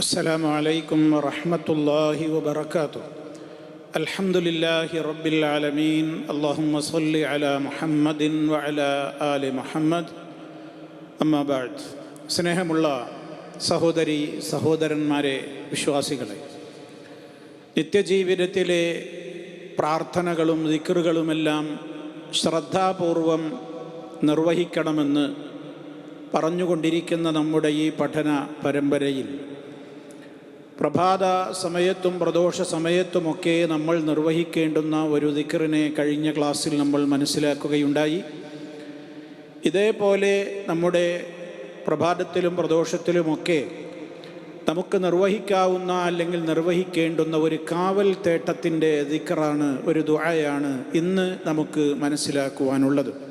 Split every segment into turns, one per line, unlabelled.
السلام عليكم ورحمة الله وبركاته الحمد لله رب العالمين اللهم صل على محمد وعلى آل محمد أما بعد സ്നേഹമുള്ള സഹോദരി സഹോദരന്മാരെ വിശ്വാസികളെ നിത്യജീവിതത്തിലെ പ്രാർത്ഥനകളും ദിക്കറുകളുമെല്ലാം ശ്രദ്ധാപൂർവം നിർവഹിക്കണമെന്ന് പറഞ്ഞുകൊണ്ടിരിക്കുന്ന നമ്മുടെ ഈ പഠന പരമ്പരയിൽ പ്രഭാത സമയത്തും പ്രദോഷ സമയത്തുമൊക്കെ നമ്മൾ നിർവഹിക്കേണ്ടുന്ന ഒരു ദിക്കറിനെ കഴിഞ്ഞ ക്ലാസ്സിൽ നമ്മൾ മനസ്സിലാക്കുകയുണ്ടായി. ഇതേപോലെ നമ്മുടെ പ്രഭാതത്തിലും പ്രദോഷത്തിലുമൊക്കെ നമുക്ക് നിർവഹിക്കാവുന്ന അല്ലെങ്കിൽ നിർവഹിക്കേണ്ടുന്ന ഒരു കാവൽ തേട്ടത്തിന്റെ ദിക്കറാണ് ഒരു ദുആയാണ് ഇന്ന് നമുക്ക് മനസ്സിലാക്കുവാനുള്ളത്.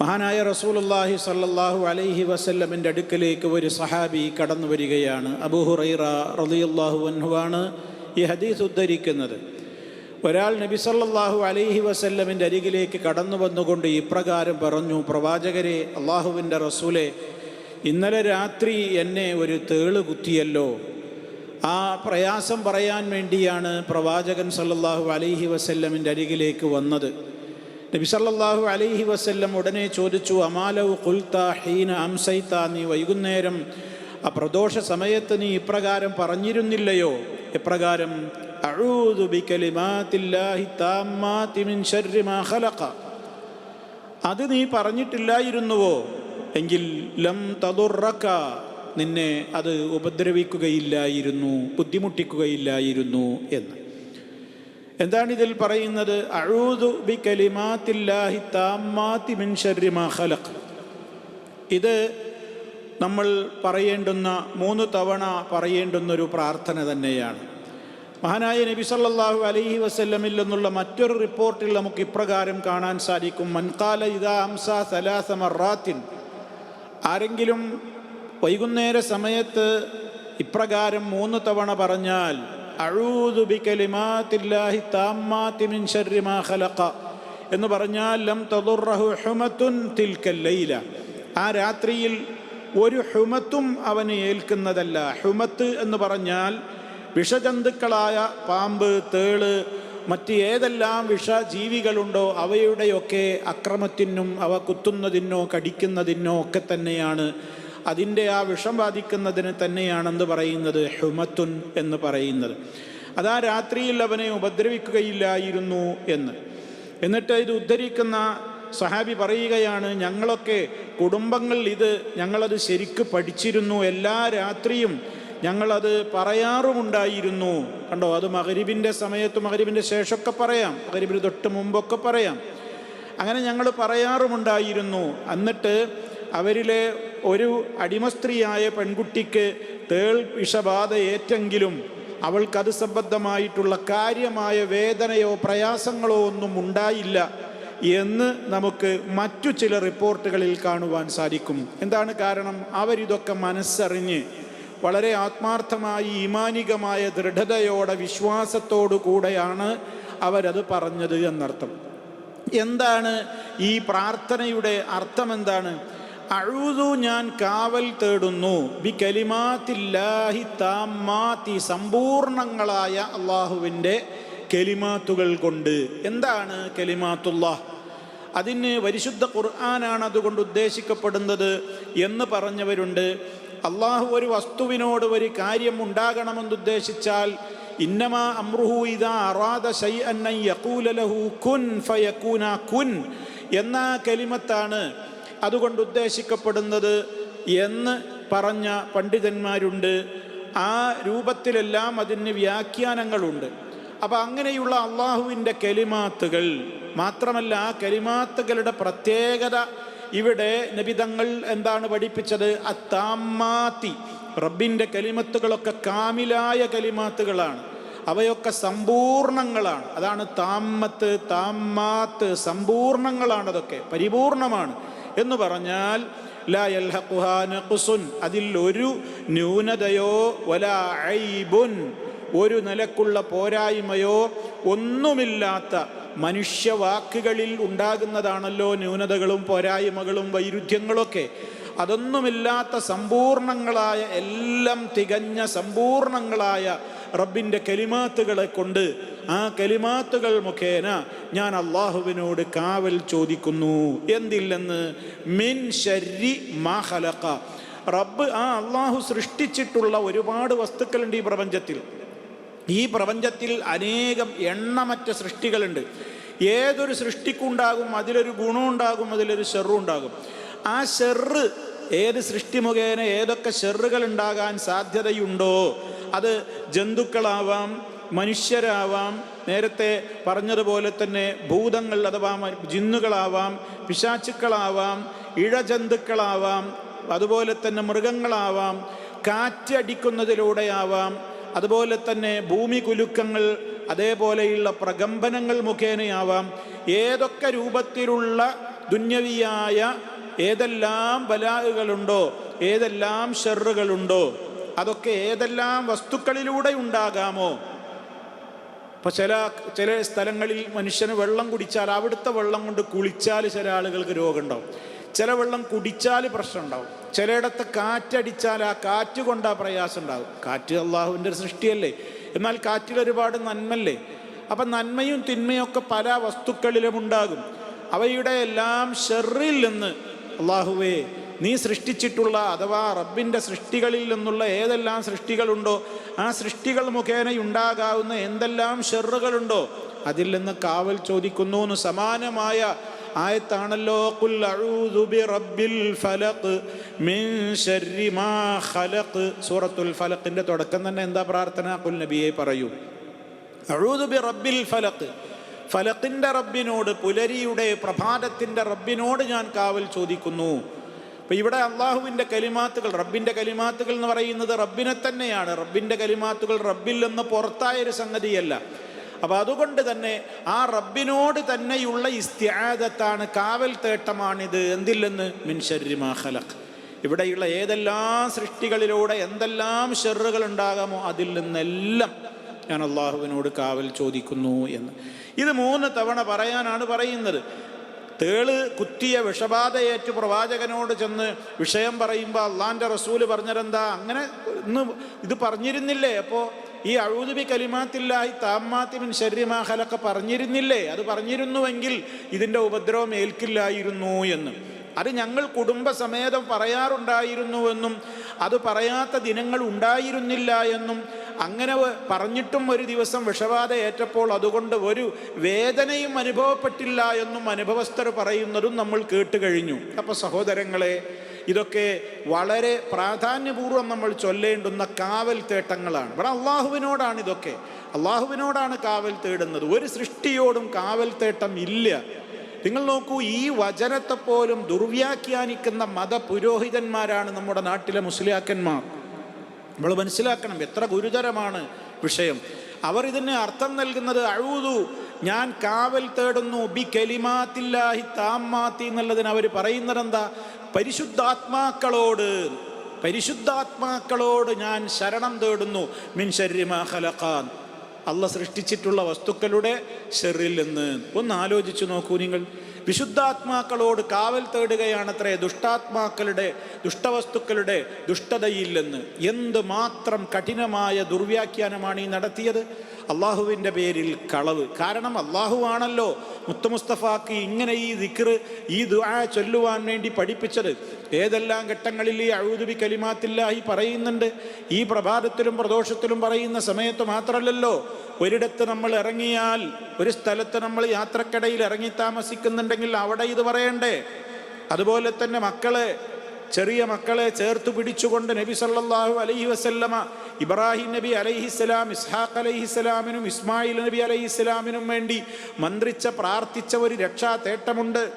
മഹാനായ റസൂലുല്ലാഹി സല്ലാഹു അലൈഹി വസല്ലമിന്റെ അടുക്കലേക്ക് ഒരു സഹാബി കടന്നു വരികയാണ്. അബൂഹുറൈറ റളിയല്ലാഹു അൻഹുവാണ് ഈ ഹദീസ് ഉദ്ധരിക്കുന്നത്. ഒരാൾ നബി സല്ലാഹു അലൈഹി വസല്ലമിന്റെ അരികിലേക്ക് കടന്നു വന്നുകൊണ്ട് ഇപ്രകാരം പറഞ്ഞു പ്രവാചകരെ അള്ളാഹുവിന്റെ റസൂലെ ഇന്നലെ രാത്രി എന്നെ ഒരു തേൾ കുത്തിയല്ലോ. ആ പ്രയാസം പറയാൻ വേണ്ടിയാണ് പ്രവാചകൻ സല്ലാഹു അലൈഹി വസല്ലമിന്റെ അരികിലേക്ക് വന്നത്. നബി സല്ലല്ലാഹു അലൈഹി വസല്ലം ഉടനെ ചോദിച്ചു അമാലവ് കുൽത്ത ഹീന അംസൈത്ത നീ വൈകുന്നേരം ആ പ്രദോഷ സമയത്ത് നീ ഇപ്രകാരം പറഞ്ഞിരുന്നില്ലയോ? ഇപ്രകാരം അത് നീ പറഞ്ഞിട്ടില്ലായിരുന്നുവോ? എങ്കിൽ ലം തതുറക്ക നിന്നെ അത് ഉപദ്രവിക്കുകയില്ലായിരുന്നു ബുദ്ധിമുട്ടിക്കുകയില്ലായിരുന്നു എന്ന്. എന്താണ് ഇതിൽ പറയുന്നത്? അഴൂദു ബി കലിമാത്തില്ലാഹി താമാത്തി മിൻ ഇത് നമ്മൾ പറയേണ്ടുന്ന മൂന്ന് തവണ പറയേണ്ടുന്ന ഒരു പ്രാർത്ഥന തന്നെയാണ്. മഹാനായ നബി സല്ലാഹു അലൈഹി വസ്ല്ലമിൽ നിന്നുള്ള മറ്റൊരു റിപ്പോർട്ടിൽ നമുക്ക് ഇപ്രകാരം കാണാൻ സാധിക്കും. മൻകാല ഇദാ ഹംസ ആരെങ്കിലും വൈകുന്നേര സമയത്ത് ഇപ്രകാരം മൂന്ന് തവണ പറഞ്ഞാൽ അഴൂദു ബി കലിമാത്തില്ലാഹി മിൻ ഖലഖ. എന്ന് പറഞ്ഞാൽ ലം തിൽക്കൽ ലൈല. ആ രാത്രിയിൽ ഒരു ഹുമത്തും അവന് ഏൽക്കുന്നതല്ല. ഹുമത്ത് എന്ന് പറഞ്ഞാൽ വിഷജന്തുക്കളായ പാമ്പ് തേൾ മറ്റ് ഏതെല്ലാം വിഷജീവികളുണ്ടോ അവയുടെയൊക്കെ അക്രമത്തിനും അവ കുത്തുന്നതിനോ കടിക്കുന്നതിനോ ഒക്കെ തന്നെയാണ് അതിന്റെ ആ വിഷം ബാധിക്കുന്നതിന് തന്നെയാണെന്ന് പറയുന്നത് ഹുമത്തുൻ എന്ന് പറയുന്നത്. അതാ രാത്രിയിൽ അവനെ ഉപദ്രവിക്കുകയില്ലായിരുന്നു എന്ന്. എന്നിട്ട് ഇത് ഉദ്ധരിക്കുന്ന സഹാബി പറയുകയാണ് ഞങ്ങളൊക്കെ കുടുംബങ്ങൾ ഇത് ഞങ്ങളത് ശരിക്ക് പഠിച്ചിരുന്നു. എല്ലാ രാത്രിയും ഞങ്ങളത് പറയാറുമുണ്ടായിരുന്നു. കണ്ടോ അത് മകരിബിന്റെ സമയത്ത് മകരിബിന്റെ ശേഷമൊക്കെ പറയാം. മകരിബിന് തൊട്ട് മുമ്പൊക്കെ പറയാം. അങ്ങനെ ഞങ്ങൾ പറയാറുമുണ്ടായിരുന്നു. എന്നിട്ട് അവരിലെ ഒരു അടിമസ്ത്രീയായ പെൺകുട്ടിക്ക് തേൾ വിഷബാധ ഏറ്റെങ്കിലും അവൾക്കത് സംബന്ധമായിട്ടുള്ള കാര്യമായ വേദനയോ പ്രയാസങ്ങളോ ഒന്നും ഉണ്ടായില്ല എന്ന് നമുക്ക് മറ്റു ചില റിപ്പോർട്ടുകളിൽ കാണുവാൻ സാധിക്കും. എന്താണ് കാരണം? അവരിതൊക്കെ മനസ്സറിഞ്ഞ് വളരെ ആത്മാർത്ഥമായി ഈമാനികമായ ദൃഢതയോടെ വിശ്വാസത്തോടു കൂടെയാണ് അവരത് പറഞ്ഞത് എന്നർത്ഥം. എന്താണ് ഈ പ്രാർത്ഥനയുടെ അർത്ഥം എന്താണ് അഴുതു ഞാൻ കാവൽ തേടുന്നു. ബി കലിമാത്തില്ലാഹി താമാത്തി സമ്പൂർണങ്ങളായ അള്ളാഹുവിന്റെ കെലിമാത്തുകൾ കൊണ്ട്. എന്താണ് കെലിമാത്തുള്ള അതിന് പരിശുദ്ധ ഖുർആനാണ് അതുകൊണ്ട് ഉദ്ദേശിക്കപ്പെടുന്നത് എന്ന് പറഞ്ഞവരുണ്ട്. അള്ളാഹു ഒരു വസ്തുവിനോട് ഒരു കാര്യം ഉണ്ടാകണമെന്ന് ഉദ്ദേശിച്ചാൽ ഇന്നമാ അമ്രുഹു ഇതാ അറാദ ഷൈ ലഹു കുൻ ഫയക്കൂന കുൻ എന്ന കലിമത്താണ്. അതുകൊണ്ട് ഉദ്ദേശിക്കപ്പെടുന്നത് എന്ന് പറഞ്ഞ പണ്ഡിതന്മാരുണ്ട്. ആ രൂപത്തിലെല്ലാം അതിന് വ്യാഖ്യാനങ്ങളുണ്ട്. അപ്പം അങ്ങനെയുള്ള അള്ളാഹുവിന്റെ കലിമാത്തുകൾ മാത്രമല്ല ആ കലിമാത്തുകളുടെ പ്രത്യേകത ഇവിടെ നബിതങ്ങൾ എന്താണ് പഠിപ്പിച്ചത്? അത്താമാത്തി റബ്ബിന്റെ കലിമത്തുകളൊക്കെ കാമിലായ കലിമാത്തുകളാണ്. അവയൊക്കെ സമ്പൂർണങ്ങളാണ്. അതാണ് താമത്ത് താമാത്ത് സമ്പൂർണങ്ങളാണ് അതൊക്കെ പരിപൂർണമാണ്. എന്ന് പറഞ്ഞാൽ അതിൽ ഒരു ന്യൂനതയോ വല ഐബുൻ ഒരു നിലക്കുള്ള പോരായ്മയോ ഒന്നുമില്ലാത്ത മനുഷ്യവാക്കുകളിൽ ഉണ്ടാകുന്നതാണല്ലോ ന്യൂനതകളും പോരായ്മകളും വൈരുദ്ധ്യങ്ങളൊക്കെ. അതൊന്നുമില്ലാത്ത സമ്പൂർണങ്ങളായ എല്ലാം തികഞ്ഞ സമ്പൂർണങ്ങളായ റബ്ബിന്റെ കലിമാത്തുകളെ കൊണ്ട് ആ കലിമാത്തുകൾ മുഖേന ഞാൻ അള്ളാഹുവിനോട് കാവൽ ചോദിക്കുന്നു. എന്തില്ലെന്ന്? മിൻ ഷരി മാഹലക്ക റബ്ബ് ആ അള്ളാഹു സൃഷ്ടിച്ചിട്ടുള്ള ഒരുപാട് വസ്തുക്കളുണ്ട് ഈ പ്രപഞ്ചത്തിൽ. ഈ പ്രപഞ്ചത്തിൽ അനേകം എണ്ണമറ്റ സൃഷ്ടികളുണ്ട്. ഏതൊരു സൃഷ്ടിക്കുണ്ടാകും അതിലൊരു ഗുണമുണ്ടാകും അതിലൊരു ഉണ്ടാകും. ആ ഷെറ് ഏത് സൃഷ്ടി മുഖേന ഏതൊക്കെ ഷെറുകൾ ഉണ്ടാകാൻ സാധ്യതയുണ്ടോ അത് ജന്തുക്കളാവാം മനുഷ്യരാവാം നേരത്തെ പറഞ്ഞതുപോലെ തന്നെ ഭൂതങ്ങൾ അഥവാ ജിന്നുകളാവാം പിശാച്ചുക്കളാവാം ഇഴജന്തുക്കളാവാം അതുപോലെ തന്നെ മൃഗങ്ങളാവാം കാറ്റടിക്കുന്നതിലൂടെയാവാം അതുപോലെ തന്നെ ഭൂമി കുലുക്കങ്ങൾ അതേപോലെയുള്ള പ്രകമ്പനങ്ങൾ മുഖേനയാവാം. ഏതൊക്കെ രൂപത്തിലുള്ള ദുന്യവിയായ ഏതെല്ലാം ബലാഹുകളുണ്ടോ ഏതെല്ലാം ഷെറുകളുണ്ടോ അതൊക്കെ ഏതെല്ലാം വസ്തുക്കളിലൂടെ ഉണ്ടാകാമോ? ഇപ്പൊ ചില ചില സ്ഥലങ്ങളിൽ മനുഷ്യന് വെള്ളം കുടിച്ചാൽ അവിടുത്തെ വെള്ളം കൊണ്ട് കുളിച്ചാൽ ചില ആളുകൾക്ക് രോഗമുണ്ടാവും. ചില വെള്ളം കുടിച്ചാൽ പ്രശ്നം ഉണ്ടാവും ചിലയിടത്ത് കാറ്റടിച്ചാൽ ആ കാറ്റ് കൊണ്ട് ആ പ്രയാസം ഉണ്ടാവും. കാറ്റ് അള്ളാഹുവിന്റെ ഒരു സൃഷ്ടിയല്ലേ? എന്നാൽ കാറ്റിൽ ഒരുപാട് നന്മല്ലേ അപ്പം നന്മയും തിന്മയും ഒക്കെ പല വസ്തുക്കളിലും ഉണ്ടാകും. അവയുടെ എല്ലാം ഷെറിൽ നിന്ന് അള്ളാഹുവേ നീ സൃഷ്ടിച്ചിട്ടുള്ള അഥവാ റബ്ബിന്റെ സൃഷ്ടികളിൽ നിന്നുള്ള ഏതെല്ലാം സൃഷ്ടികളുണ്ടോ ആ സൃഷ്ടികൾ മുഖേന ഉണ്ടാകാവുന്ന എന്തെല്ലാം ഷെറുകളുണ്ടോ അതിൽ നിന്ന് കാവൽ ചോദിക്കുന്നു സമാനമായ ആയത്താണല്ലോ "ഖുൽ അഊദു ബിറബ്ബിൽ ഫലഖ് മിൻ ശർരി മാ ഖലഖ്. സൂറത്തുൽ ഫലഖിന്റെ തുടക്കം തന്നെ എന്താ പ്രാർത്ഥന? കുൽ നബിയെ പറയൂ അഊദു ബി റബ്ബിൽ ഫലഖ്. ഫലത്തിന്റെ റബ്ബിനോട് പുലരിയുടെ പ്രഭാതത്തിന്റെ റബ്ബിനോട് ഞാൻ കാവൽ ചോദിക്കുന്നു. അപ്പം ഇവിടെ അള്ളാഹുവിന്റെ കലിമാത്തുകൾ റബ്ബിന്റെ കലിമാത്തുകൾ എന്ന് പറയുന്നത് റബ്ബിനെ തന്നെയാണ്. റബ്ബിന്റെ കലിമാത്തുകൾ റബ്ബിൽ നിന്ന് പുറത്തായൊരു സംഗതിയല്ല. അപ്പോൾ അതുകൊണ്ട് തന്നെ ആ റബ്ബിനോട് തന്നെയുള്ള ഇസ്ത്യാദത്താണ് കാവൽ തേട്ടമാണിത്. എന്തില്ലെന്ന്? മിൻ ഇവിടെയുള്ള ഏതെല്ലാം സൃഷ്ടികളിലൂടെ എന്തെല്ലാം ഷെറുകൾ ഉണ്ടാകാമോ അതിൽ നിന്നെല്ലാം ഞാൻ അള്ളാഹുവിനോട് കാവൽ ചോദിക്കുന്നു എന്ന്. ഇത് മൂന്ന് തവണ പറയാനാണ് പറയുന്നത്. തേൾ കുത്തിയ വിഷബാധയേറ്റ് പ്രവാചകനോട് ചെന്ന് വിഷയം പറയുമ്പോൾ അള്ളാന്റെ റസൂൽ പറഞ്ഞതെന്താ? അങ്ങനെ ഇന്ന് ഇത് പറഞ്ഞിരുന്നില്ലേ? അപ്പോൾ ഈ അഴുതുബി കലിമാത്തില്ലായി താമാത്തിമിൻ ശരീരമാഹലൊക്കെ പറഞ്ഞിരുന്നില്ലേ? അത് പറഞ്ഞിരുന്നുവെങ്കിൽ ഇതിന്റെ ഉപദ്രവം ഏൽക്കില്ലായിരുന്നു എന്ന്. അത് ഞങ്ങൾ കുടുംബസമേതം പറയാറുണ്ടായിരുന്നുവെന്നും അത് പറയാത്ത ദിനങ്ങൾ ഉണ്ടായിരുന്നില്ല എന്നും അങ്ങനെ പറഞ്ഞിട്ടും ഒരു ദിവസം വിഷബാധ ഏറ്റപ്പോൾ അതുകൊണ്ട് ഒരു വേദനയും അനുഭവപ്പെട്ടില്ല എന്നും അനുഭവസ്ഥർ പറയുന്നതും നമ്മൾ കേട്ട് കഴിഞ്ഞു. അപ്പോൾ സഹോദരങ്ങളെ ഇതൊക്കെ വളരെ പ്രാധാന്യപൂർവം നമ്മൾ ചൊല്ലേണ്ടുന്ന കാവൽ തേട്ടങ്ങളാണ്. ഇവിടെ അള്ളാഹുവിനോടാണ് ഇതൊക്കെ. അള്ളാഹുവിനോടാണ് കാവൽ തേടുന്നത്. ഒരു സൃഷ്ടിയോടും കാവൽ തേട്ടം ഇല്ല. നിങ്ങൾ നോക്കൂ ഈ വചനത്തെ പോലും ദുർവ്യാഖ്യാനിക്കുന്ന മതപുരോഹിതന്മാരാണ് നമ്മുടെ നാട്ടിലെ മുസ്ലിയാക്കന്മാർ. നമ്മൾ മനസ്സിലാക്കണം എത്ര ഗുരുതരമാണ് വിഷയം. അവർ ഇതിന് അർത്ഥം നൽകുന്നത് അഴുതു ഞാൻ കാവൽ തേടുന്നു ബി കലിമാത്തില്ലാഹി താമാത്തി എന്നുള്ളതിന് അവർ പറയുന്നത് എന്താ? പരിശുദ്ധാത്മാക്കളോട് പരിശുദ്ധാത്മാക്കളോട് ഞാൻ ശരണം തേടുന്നു. മിൻ ശരിമാ അല്ല സൃഷ്ടിച്ചിട്ടുള്ള വസ്തുക്കളുടെ ഷെറിൽ നിന്ന്. ഒന്ന് ആലോചിച്ചു നോക്കൂ നിങ്ങൾ. വിശുദ്ധാത്മാക്കളോട് കാവൽ തേടുകയാണത്രേ ദുഷ്ടാത്മാക്കളുടെ ദുഷ്ടവസ്തുക്കളുടെ ദുഷ്ടതയില്ലെന്ന്. എന്തുമാത്രം എന്ത് മാത്രം കഠിനമായ ദുർവ്യാഖ്യാനമാണ് ഈ നടത്തിയത്? അള്ളാഹുവിന്റെ പേരിൽ കളവ്. കാരണം അള്ളാഹു ആണല്ലോ മുത്തമുസ്തഫാക്ക് ഇങ്ങനെ ഈ ദിക്ർ ഈ ദുആ ചൊല്ലുവാൻ വേണ്ടി പഠിപ്പിച്ചത്. ഏതെല്ലാം ഘട്ടങ്ങളിൽ ഈ അഴുതുബി കലിമാത്തില്ലാഹി പറയുന്നുണ്ട്? ഈ പ്രഭാതത്തിലും പ്രദോഷത്തിലും പറയുന്ന സമയത്ത് മാത്രമല്ലല്ലോ ഒരിടത്ത് നമ്മൾ ഇറങ്ങിയാൽ ഒരു സ്ഥലത്ത് നമ്മൾ യാത്രക്കിടയിൽ ഇറങ്ങി താമസിക്കുന്നുണ്ടെങ്കിൽ അവിടെ ഇത് പറയണ്ടേ? അതുപോലെ തന്നെ മക്കളെ ചെറിയ മക്കളെ ചേർത്ത് പിടിച്ചുകൊണ്ട് നബി സല്ലല്ലാഹു അലൈഹി വസല്ലമ ഇബ്രാഹിം നബി അലൈഹിസ്സലാം ഇസ്ഹാഖ് അലൈഹിസ്സലാമിനും ഇസ്മായിൽ നബി അലൈഹിസ്സലാമിനും വേണ്ടി മന്ത്രിച്ച പ്രാർത്ഥിച്ച ഒരു രക്ഷാ തേട്ടമുണ്ട്.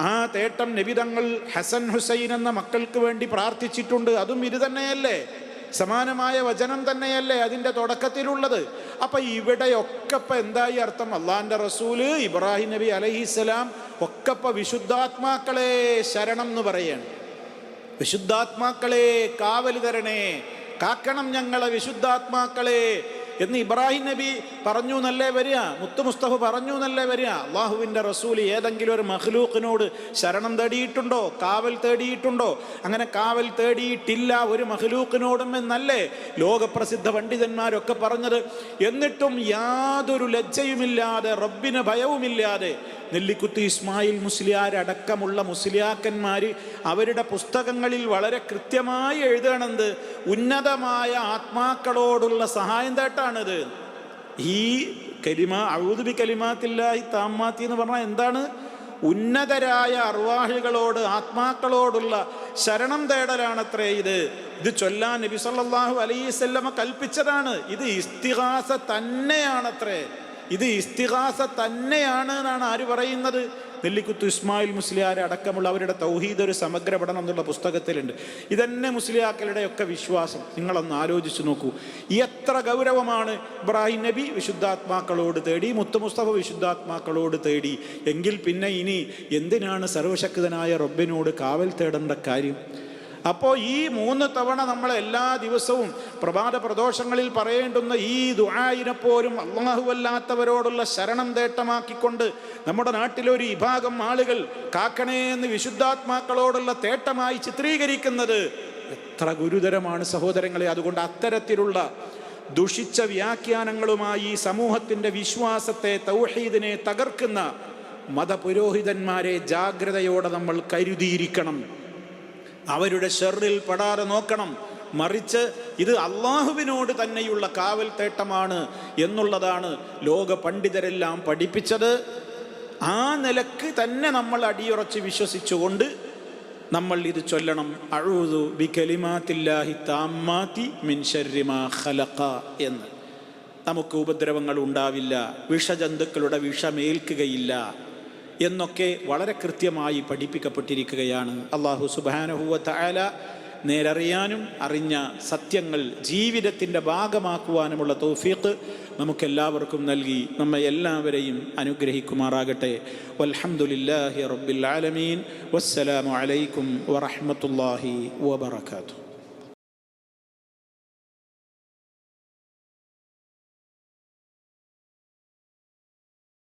ആ തേട്ടം നബിതങ്ങൾ ഹസൻ ഹുസൈൻ എന്ന മക്കൾക്ക് വേണ്ടി പ്രാർത്ഥിച്ചിട്ടുണ്ട്. അതും ഇത് തന്നെയല്ലേ? സമാനമായ വചനം തന്നെയല്ലേ അതിന്റെ തുടക്കത്തിലുള്ളത്? അപ്പം ഇവിടെയൊക്കെ ഇപ്പം എന്തായി അർത്ഥം? അള്ളാഹിന്റെ റസൂൽ ഇബ്രാഹിം നബി അലഹിസ്സലാം ഒക്കെ ഇപ്പം വിശുദ്ധാത്മാക്കളെ ശരണം എന്ന് പറയാണ്. വിശുദ്ധാത്മാക്കളെ കാവൽ തരണേ. കാക്കണം ഞങ്ങളെ വിശുദ്ധാത്മാക്കളെ. എന്ന് ഇബ്രാഹിം നബി പറഞ്ഞു എന്നല്ലേ വരിക? മുത്തു മുസ്തഫ പറഞ്ഞു എന്നല്ലേ വരിക? അള്ളാഹുവിന്റെ റസൂൽ ഏതെങ്കിലും ഒരു മഹ്ലൂക്കിനോട് ശരണം തേടിയിട്ടുണ്ടോ? കാവൽ തേടിയിട്ടുണ്ടോ? അങ്ങനെ കാവൽ തേടിയിട്ടില്ല ഒരു മഹ്ലൂക്കിനോടും എന്നല്ലേ ലോകപ്രസിദ്ധ പണ്ഡിതന്മാരൊക്കെ പറഞ്ഞത്. എന്നിട്ടും യാതൊരു ലജ്ജയുമില്ലാതെ റബ്ബിന് ഭയവുമില്ലാതെ നെല്ലിക്കുത്തി ഇസ്മായിൽ മുസ്ലിയാരടക്കമുള്ള മുസ്ലിയാക്കന്മാർ അവരുടെ പുസ്തകങ്ങളിൽ വളരെ കൃത്യമായി എഴുതണത് ഉന്നതമായ ആത്മാക്കളോടുള്ള സഹായം തേട്ടാണിത് ഈ കലിമ അഴുതുബി കലിമാത്തില്ലായി താമാത്തി എന്ന് പറഞ്ഞാൽ എന്താണ്? ഉന്നതരായ അർവാഹികളോട് ആത്മാക്കളോടുള്ള ശരണം തേടലാണത്രേ ഇത്. ഇത് ചൊല്ലാൻ നബി സല്ലാഹു അലൈസല്ലമ കൽപ്പിച്ചതാണ്. ഇത് ഇസ്തിഹാസ തന്നെയാണത്രേ. ഇത് ഇസ്തിഹാസ തന്നെയാണ് എന്നാണ് ആര് പറയുന്നത്? നെല്ലിക്കുത്ത് ഇസ്മായിൽ മുസ്ലിയാർ അടക്കമുള്ള അവരുടെ തൗഹീദ് ഒരു സമഗ്ര പഠനം എന്നുള്ള പുസ്തകത്തിലുണ്ട്. ഇതന്നെ മുസ്ലിയാക്കളുടെ ഒക്കെ വിശ്വാസം. നിങ്ങളൊന്ന് ആലോചിച്ച് നോക്കൂ. എത്ര ഗൗരവമാണ് ഇബ്രാഹിം നബി വിശുദ്ധാത്മാക്കളോട് തേടി മുത്തുമുസ്തഫ വിശുദ്ധാത്മാക്കളോട് തേടി. എങ്കിൽ പിന്നെ ഇനി എന്തിനാണ് സർവശക്തനായ റബ്ബിനോട് കാവൽ തേടേണ്ട കാര്യം? അപ്പോൾ ഈ മൂന്ന് തവണ നമ്മൾ എല്ലാ ദിവസവും പ്രഭാത പ്രദോഷങ്ങളിൽ പറയേണ്ടുന്ന ഈ ദുആയിനെ പോലും അള്ളാഹുവല്ലാത്തവരോടുള്ള ശരണം തേട്ടമാക്കിക്കൊണ്ട് നമ്മുടെ നാട്ടിലൊരു വിഭാഗം ആളുകൾ കാക്കണേ എന്ന് വിശുദ്ധാത്മാക്കളോടുള്ള തേട്ടമായി ചിത്രീകരിക്കുന്നത് എത്ര ഗുരുതരമാണ് സഹോദരങ്ങളെ. അതുകൊണ്ട് അത്തരത്തിലുള്ള ദുഷിച്ച വ്യാഖ്യാനങ്ങളുമായി സമൂഹത്തിന്റെ വിശ്വാസത്തെ തൗഹീദിനെ തകർക്കുന്ന മതപുരോഹിതന്മാരെ ജാഗ്രതയോടെ നമ്മൾ കരുതിയിരിക്കണം. അവരുടെ ഷെറിൽ പെടാതെ നോക്കണം. മറിച്ച് ഇത് അള്ളാഹുവിനോട് തന്നെയുള്ള കാവൽ തേട്ടമാണ് എന്നുള്ളതാണ് ലോക പണ്ഡിതരെല്ലാം പഠിപ്പിച്ചത്. ആ നിലയ്ക്ക് തന്നെ നമ്മൾ അടിയുറച്ച് വിശ്വസിച്ചുകൊണ്ട് നമ്മൾ ഇത് ചൊല്ലണം. അഴുതു ബി താമാത്തി മിൻ ശർരിമാ ഖലഖ എന്ന്. നമുക്ക് ഉപദ്രവങ്ങൾ ഉണ്ടാവില്ല. വിഷജന്തുക്കളുടെ വിഷമേൽക്കുകയില്ല. എന്നൊക്കെ വളരെ കൃത്യമായി പഠിപ്പിക്കപ്പെട്ടിരിക്കുകയാണ്. അള്ളാഹു സുബാനഹുവ തആല നേരറിയാനും അറിഞ്ഞ സത്യങ്ങൾ ജീവിതത്തിന്റെ ഭാഗമാക്കുവാനുമുള്ള തൗഫീഖ് നമുക്കെല്ലാവർക്കും നൽകി നമ്മെ എല്ലാവരെയും അനുഗ്രഹിക്കുമാറാകട്ടെ. വൽഹംദുലില്ലാഹി റബ്ബിൽ ആലമീൻ. വസ്സലാമു അലൈക്കും വറഹ്മത്തുള്ളാഹി വബറകാതുഹു.